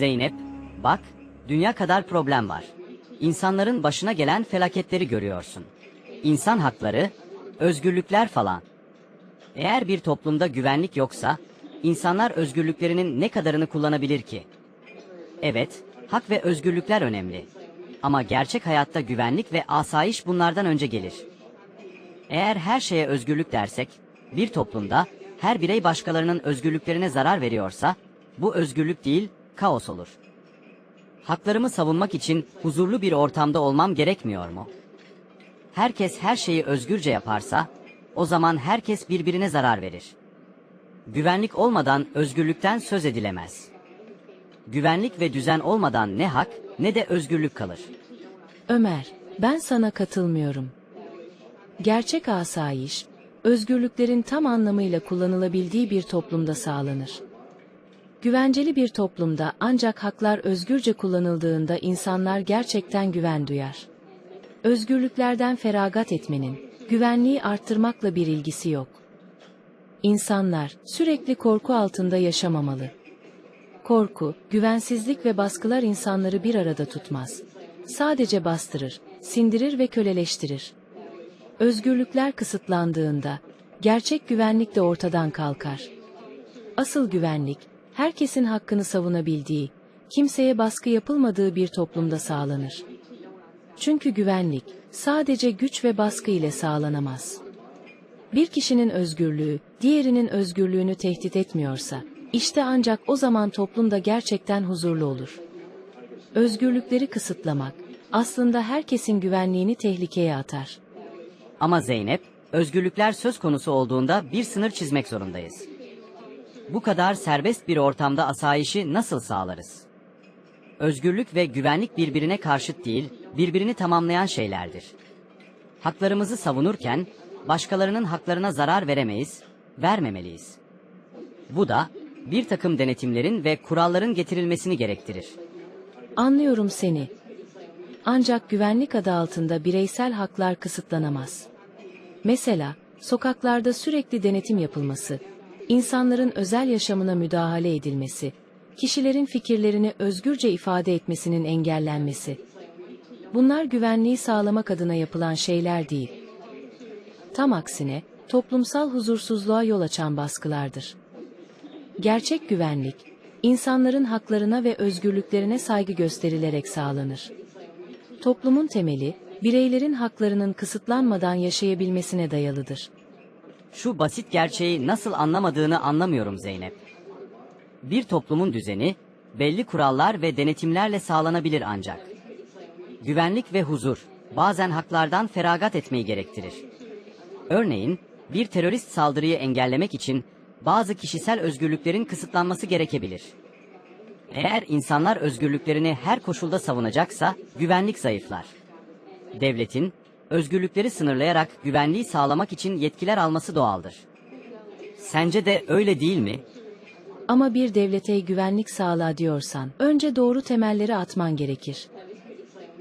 Zeynep, bak, dünya kadar problem var. İnsanların başına gelen felaketleri görüyorsun. İnsan hakları, özgürlükler falan. Eğer bir toplumda güvenlik yoksa, insanlar özgürlüklerinin ne kadarını kullanabilir ki? Evet, hak ve özgürlükler önemli. Ama gerçek hayatta güvenlik ve asayiş bunlardan önce gelir. Eğer her şeye özgürlük dersek, bir toplumda her birey başkalarının özgürlüklerine zarar veriyorsa, bu özgürlük değil, kaos olur. Haklarımı savunmak için huzurlu bir ortamda olmam gerekmiyor mu? Herkes her şeyi özgürce yaparsa, o zaman herkes birbirine zarar verir. Güvenlik olmadan özgürlükten söz edilemez. Güvenlik ve düzen olmadan ne hak ne de özgürlük kalır. Ömer, ben sana katılmıyorum. Gerçek asayiş, özgürlüklerin tam anlamıyla kullanılabildiği bir toplumda sağlanır. Güvenceli bir toplumda ancak haklar özgürce kullanıldığında insanlar gerçekten güven duyar. Özgürlüklerden feragat etmenin, güvenliği arttırmakla bir ilgisi yok. İnsanlar sürekli korku altında yaşamamalı. Korku, güvensizlik ve baskılar insanları bir arada tutmaz. Sadece bastırır, sindirir ve köleleştirir. Özgürlükler kısıtlandığında, gerçek güvenlik de ortadan kalkar. Asıl güvenlik, herkesin hakkını savunabildiği, kimseye baskı yapılmadığı bir toplumda sağlanır. Çünkü güvenlik, sadece güç ve baskı ile sağlanamaz. Bir kişinin özgürlüğü, diğerinin özgürlüğünü tehdit etmiyorsa, işte ancak o zaman toplumda gerçekten huzurlu olur. Özgürlükleri kısıtlamak, aslında herkesin güvenliğini tehlikeye atar. Ama Zeynep, özgürlükler söz konusu olduğunda bir sınır çizmek zorundayız. Bu kadar serbest bir ortamda asayişi nasıl sağlarız? Özgürlük ve güvenlik birbirine karşıt değil, birbirini tamamlayan şeylerdir. Haklarımızı savunurken başkalarının haklarına zarar veremeyiz, vermemeliyiz. Bu da bir takım denetimlerin ve kuralların getirilmesini gerektirir. Anlıyorum seni. Ancak güvenlik adı altında bireysel haklar kısıtlanamaz. Mesela, sokaklarda sürekli denetim yapılması, insanların özel yaşamına müdahale edilmesi, kişilerin fikirlerini özgürce ifade etmesinin engellenmesi. Bunlar güvenliği sağlamak adına yapılan şeyler değil. Tam aksine, toplumsal huzursuzluğa yol açan baskılardır. Gerçek güvenlik, insanların haklarına ve özgürlüklerine saygı gösterilerek sağlanır. Toplumun temeli, bireylerin haklarının kısıtlanmadan yaşayabilmesine dayalıdır. Şu basit gerçeği nasıl anlamadığını anlamıyorum Zeynep. Bir toplumun düzeni belli kurallar ve denetimlerle sağlanabilir ancak. Güvenlik ve huzur bazen haklardan feragat etmeyi gerektirir. Örneğin bir terörist saldırıyı engellemek için bazı kişisel özgürlüklerin kısıtlanması gerekebilir. Eğer insanlar özgürlüklerini her koşulda savunacaksa güvenlik zayıflar. Devletin özgürlükleri sınırlayarak güvenliği sağlamak için yetkiler alması doğaldır. Sence de öyle değil mi? Ama bir devlete güvenlik sağla diyorsan, önce doğru temelleri atman gerekir.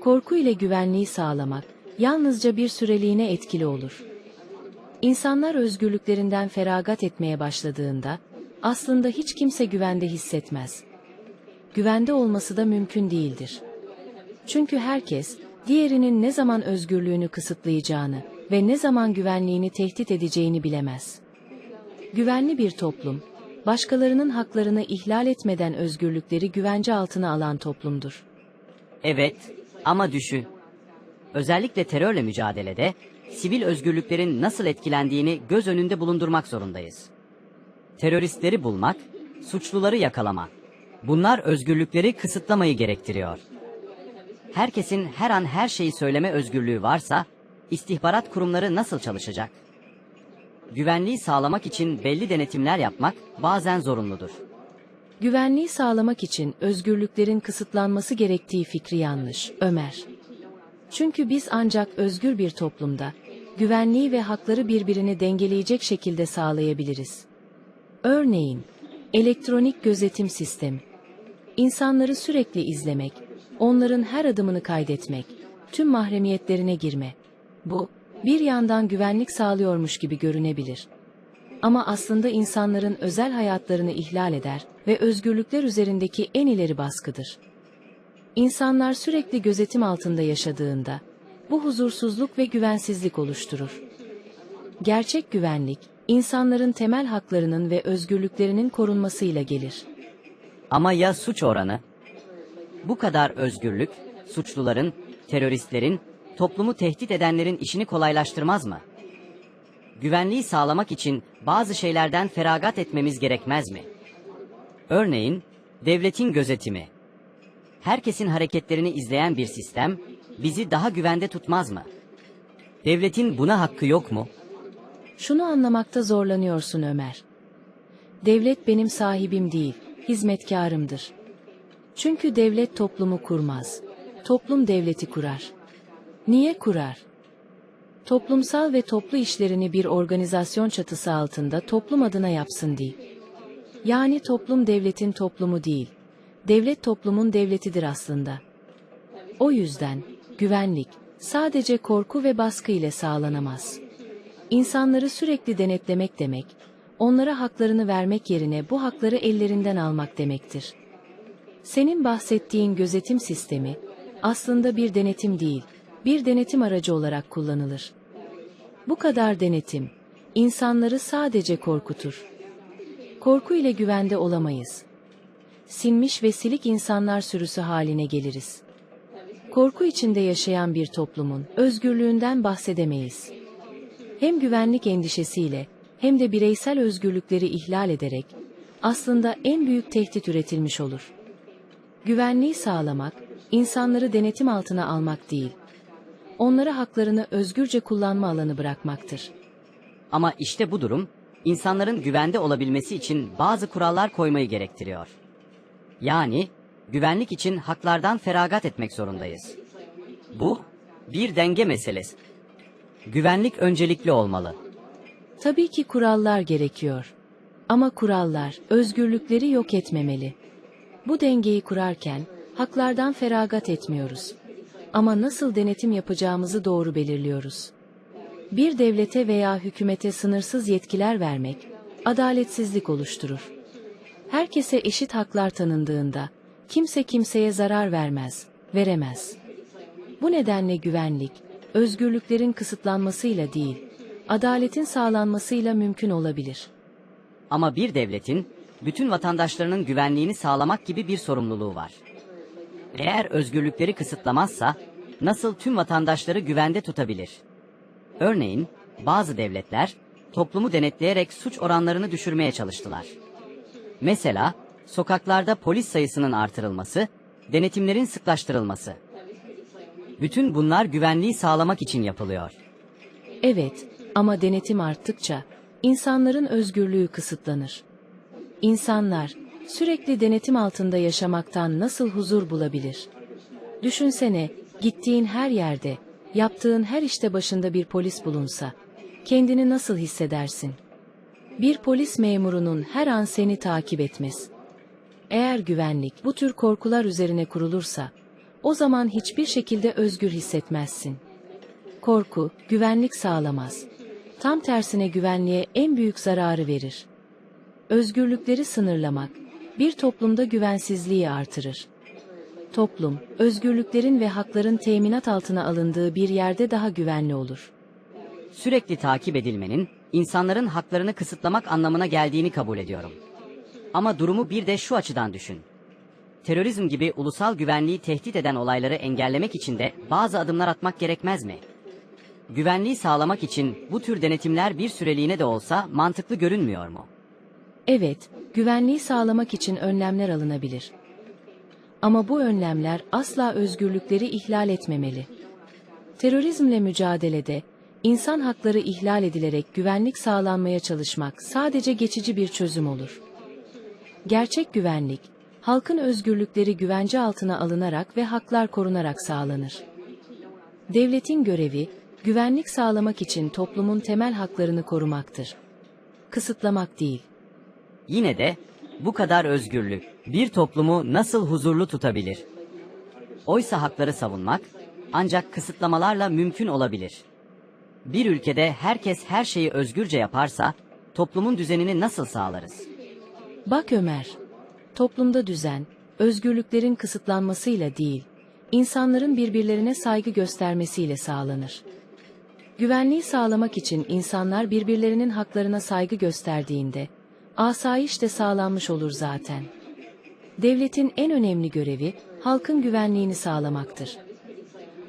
Korku ile güvenliği sağlamak, yalnızca bir süreliğine etkili olur. İnsanlar özgürlüklerinden feragat etmeye başladığında, aslında hiç kimse güvende hissetmez. Güvende olması da mümkün değildir. Çünkü herkes, diğerinin ne zaman özgürlüğünü kısıtlayacağını ve ne zaman güvenliğini tehdit edeceğini bilemez. Güvenli bir toplum, başkalarının haklarını ihlal etmeden özgürlükleri güvence altına alan toplumdur. Evet ama düşün. Özellikle terörle mücadelede sivil özgürlüklerin nasıl etkilendiğini göz önünde bulundurmak zorundayız. Teröristleri bulmak, suçluları yakalamak. Bunlar özgürlükleri kısıtlamayı gerektiriyor. Herkesin her an her şeyi söyleme özgürlüğü varsa, istihbarat kurumları nasıl çalışacak? Güvenliği sağlamak için belli denetimler yapmak bazen zorunludur. Güvenliği sağlamak için özgürlüklerin kısıtlanması gerektiği fikri yanlış, Ömer. Çünkü biz ancak özgür bir toplumda, güvenliği ve hakları birbirini dengeleyecek şekilde sağlayabiliriz. Örneğin, elektronik gözetim sistemi. İnsanları sürekli izlemek, onların her adımını kaydetmek, tüm mahremiyetlerine girme. Bu, bir yandan güvenlik sağlıyormuş gibi görünebilir. Ama aslında insanların özel hayatlarını ihlal eder ve özgürlükler üzerindeki en ileri baskıdır. İnsanlar sürekli gözetim altında yaşadığında, bu huzursuzluk ve güvensizlik oluşturur. Gerçek güvenlik, insanların temel haklarının ve özgürlüklerinin korunmasıyla gelir. Ama ya suç oranı? Bu kadar özgürlük, suçluların, teröristlerin, toplumu tehdit edenlerin işini kolaylaştırmaz mı? Güvenliği sağlamak için bazı şeylerden feragat etmemiz gerekmez mi? Örneğin, devletin gözetimi. Herkesin hareketlerini izleyen bir sistem, bizi daha güvende tutmaz mı? Devletin buna hakkı yok mu? Şunu anlamakta zorlanıyorsun Ömer. Devlet benim sahibim değil, hizmetkarımdır. Çünkü devlet toplumu kurmaz. Toplum devleti kurar. Niye kurar? Toplumsal ve toplu işlerini bir organizasyon çatısı altında toplum adına yapsın diye. Yani toplum devletin toplumu değil. Devlet toplumun devletidir aslında. O yüzden güvenlik sadece korku ve baskı ile sağlanamaz. İnsanları sürekli denetlemek demek, onlara haklarını vermek yerine bu hakları ellerinden almak demektir. Senin bahsettiğin gözetim sistemi aslında bir denetim değil, bir denetim aracı olarak kullanılır. Bu kadar denetim insanları sadece korkutur. Korku ile güvende olamayız. Sinmiş ve silik insanlar sürüsü haline geliriz. Korku içinde yaşayan bir toplumun özgürlüğünden bahsedemeyiz. Hem güvenlik endişesiyle hem de bireysel özgürlükleri ihlal ederek aslında en büyük tehdit üretilmiş olur. Güvenliği sağlamak, insanları denetim altına almak değil, onlara haklarını özgürce kullanma alanı bırakmaktır. Ama işte bu durum, insanların güvende olabilmesi için bazı kurallar koymayı gerektiriyor. Yani, güvenlik için haklardan feragat etmek zorundayız. Bu, bir denge meselesi. Güvenlik öncelikli olmalı. Tabii ki kurallar gerekiyor. Ama kurallar özgürlükleri yok etmemeli. Bu dengeyi kurarken haklardan feragat etmiyoruz. Ama nasıl denetim yapacağımızı doğru belirliyoruz. Bir devlete veya hükümete sınırsız yetkiler vermek adaletsizlik oluşturur. Herkese eşit haklar tanındığında kimse kimseye zarar vermez, veremez. Bu nedenle güvenlik, özgürlüklerin kısıtlanmasıyla değil, adaletin sağlanmasıyla mümkün olabilir. Ama bir devletin bütün vatandaşlarının güvenliğini sağlamak gibi bir sorumluluğu var. Eğer özgürlükleri kısıtlamazsa nasıl tüm vatandaşları güvende tutabilir? Örneğin bazı devletler toplumu denetleyerek suç oranlarını düşürmeye çalıştılar. Mesela sokaklarda polis sayısının artırılması, denetimlerin sıklaştırılması. Bütün bunlar güvenliği sağlamak için yapılıyor. Evet, ama denetim arttıkça insanların özgürlüğü kısıtlanır. İnsanlar sürekli denetim altında yaşamaktan nasıl huzur bulabilir? Düşünsene, gittiğin her yerde, yaptığın her işte başında bir polis bulunsa, kendini nasıl hissedersin? Bir polis memurunun her an seni takip etmez. Eğer güvenlik bu tür korkular üzerine kurulursa, o zaman hiçbir şekilde özgür hissetmezsin. Korku, güvenlik sağlamaz. Tam tersine güvenliğe en büyük zararı verir. Özgürlükleri sınırlamak, bir toplumda güvensizliği artırır. Toplum, özgürlüklerin ve hakların teminat altına alındığı bir yerde daha güvenli olur. Sürekli takip edilmenin insanların haklarını kısıtlamak anlamına geldiğini kabul ediyorum. Ama durumu bir de şu açıdan düşün. Terörizm gibi ulusal güvenliği tehdit eden olayları engellemek için de bazı adımlar atmak gerekmez mi? Güvenliği sağlamak için bu tür denetimler bir süreliğine de olsa mantıklı görünmüyor mu? Evet, güvenliği sağlamak için önlemler alınabilir. Ama bu önlemler asla özgürlükleri ihlal etmemeli. Terörizmle mücadelede insan hakları ihlal edilerek güvenlik sağlanmaya çalışmak sadece geçici bir çözüm olur. Gerçek güvenlik, halkın özgürlükleri güvence altına alınarak ve haklar korunarak sağlanır. Devletin görevi, güvenlik sağlamak için toplumun temel haklarını korumaktır. Kısıtlamak değil. Yine de bu kadar özgürlük bir toplumu nasıl huzurlu tutabilir? Oysa hakları savunmak ancak kısıtlamalarla mümkün olabilir. Bir ülkede herkes her şeyi özgürce yaparsa toplumun düzenini nasıl sağlarız? Bak Ömer, toplumda düzen, özgürlüklerin kısıtlanmasıyla değil, insanların birbirlerine saygı göstermesiyle sağlanır. Güvenliği sağlamak için insanlar birbirlerinin haklarına saygı gösterdiğinde, asayiş de sağlanmış olur zaten. Devletin en önemli görevi, halkın güvenliğini sağlamaktır.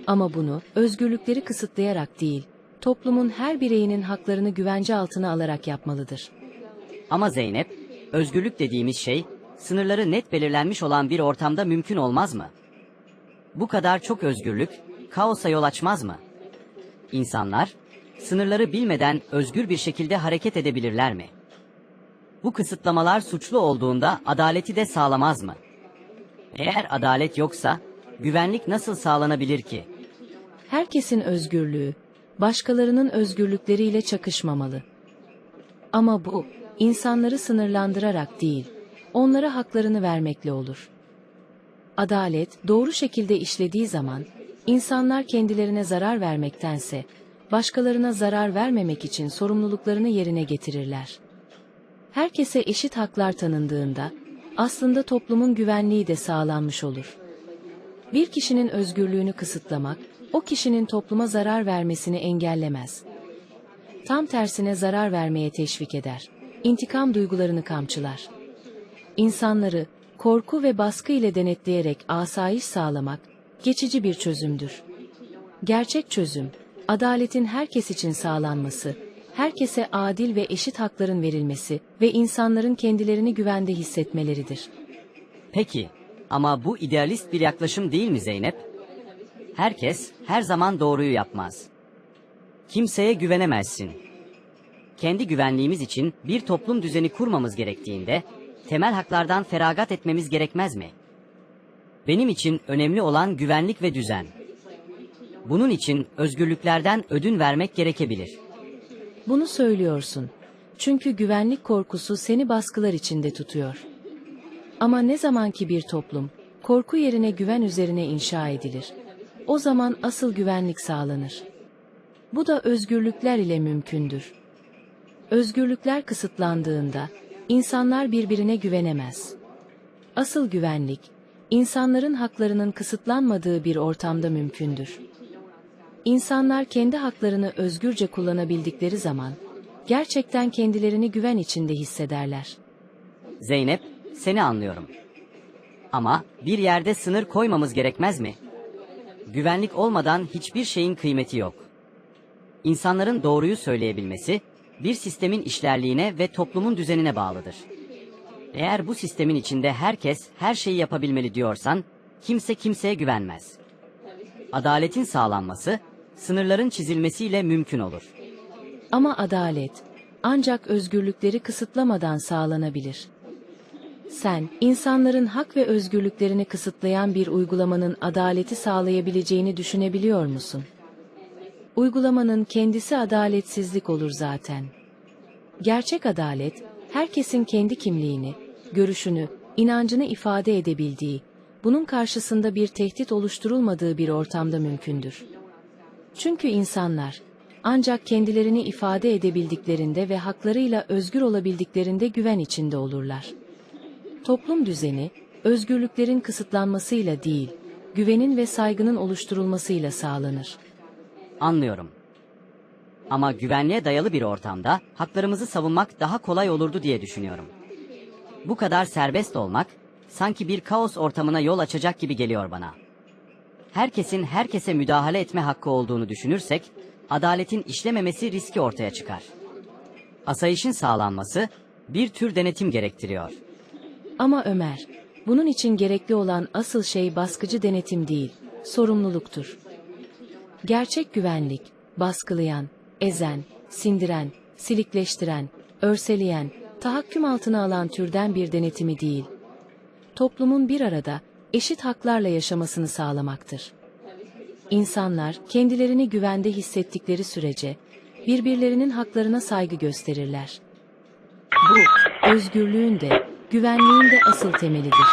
Ama bunu, özgürlükleri kısıtlayarak değil, toplumun her bireyinin haklarını güvence altına alarak yapmalıdır. Ama Zeynep, özgürlük dediğimiz şey sınırları net belirlenmiş olan bir ortamda mümkün olmaz mı? Bu kadar çok özgürlük kaosa yol açmaz mı? İnsanlar sınırları bilmeden özgür bir şekilde hareket edebilirler mi? Bu kısıtlamalar suçlu olduğunda adaleti de sağlamaz mı? Eğer adalet yoksa güvenlik nasıl sağlanabilir ki? Herkesin özgürlüğü, başkalarının özgürlükleriyle çakışmamalı. Ama bu, insanları sınırlandırarak değil, onlara haklarını vermekle olur. Adalet, doğru şekilde işlediği zaman, insanlar kendilerine zarar vermektense, başkalarına zarar vermemek için sorumluluklarını yerine getirirler. Herkese eşit haklar tanındığında, aslında toplumun güvenliği de sağlanmış olur. Bir kişinin özgürlüğünü kısıtlamak, o kişinin topluma zarar vermesini engellemez. Tam tersine zarar vermeye teşvik eder. İntikam duygularını kamçılar. İnsanları korku ve baskı ile denetleyerek asayiş sağlamak geçici bir çözümdür. Gerçek çözüm, adaletin herkes için sağlanması, herkese adil ve eşit hakların verilmesi ve insanların kendilerini güvende hissetmeleridir. Peki ama bu idealist bir yaklaşım değil mi Zeynep? Herkes her zaman doğruyu yapmaz. Kimseye güvenemezsin. Kendi güvenliğimiz için bir toplum düzeni kurmamız gerektiğinde temel haklardan feragat etmemiz gerekmez mi? Benim için önemli olan güvenlik ve düzen. Bunun için özgürlüklerden ödün vermek gerekebilir. Bunu söylüyorsun. Çünkü güvenlik korkusu seni baskılar içinde tutuyor. Ama ne zamanki bir toplum, korku yerine güven üzerine inşa edilir. O zaman asıl güvenlik sağlanır. Bu da özgürlükler ile mümkündür. Özgürlükler kısıtlandığında, insanlar birbirine güvenemez. Asıl güvenlik, insanların haklarının kısıtlanmadığı bir ortamda mümkündür. İnsanlar kendi haklarını özgürce kullanabildikleri zaman, gerçekten kendilerini güven içinde hissederler. Zeynep, seni anlıyorum. Ama bir yerde sınır koymamız gerekmez mi? Güvenlik olmadan hiçbir şeyin kıymeti yok. İnsanların doğruyu söyleyebilmesi, bir sistemin işlerliğine ve toplumun düzenine bağlıdır. Eğer bu sistemin içinde herkes her şeyi yapabilmeli diyorsan, kimse kimseye güvenmez. Adaletin sağlanması, sınırların çizilmesiyle mümkün olur. Ama adalet, ancak özgürlükleri kısıtlamadan sağlanabilir. Sen, insanların hak ve özgürlüklerini kısıtlayan bir uygulamanın adaleti sağlayabileceğini düşünebiliyor musun? Uygulamanın kendisi adaletsizlik olur zaten. Gerçek adalet, herkesin kendi kimliğini, görüşünü, inancını ifade edebildiği, bunun karşısında bir tehdit oluşturulmadığı bir ortamda mümkündür. Çünkü insanlar, ancak kendilerini ifade edebildiklerinde ve haklarıyla özgür olabildiklerinde güven içinde olurlar. Toplum düzeni, özgürlüklerin kısıtlanmasıyla değil, güvenin ve saygının oluşturulmasıyla sağlanır. Anlıyorum. Ama güvenliğe dayalı bir ortamda haklarımızı savunmak daha kolay olurdu diye düşünüyorum. Bu kadar serbest olmak sanki bir kaos ortamına yol açacak gibi geliyor bana. Herkesin herkese müdahale etme hakkı olduğunu düşünürsek adaletin işlememesi riski ortaya çıkar. Asayişin sağlanması bir tür denetim gerektiriyor. Ama Ömer, bunun için gerekli olan asıl şey baskıcı denetim değil, sorumluluktur. Gerçek güvenlik, baskılayan, ezen, sindiren, silikleştiren, örseleyen, tahakküm altına alan türden bir denetimi değil. Toplumun bir arada, eşit haklarla yaşamasını sağlamaktır. İnsanlar kendilerini güvende hissettikleri sürece birbirlerinin haklarına saygı gösterirler. Bu özgürlüğün de güvenliğin de asıl temelidir.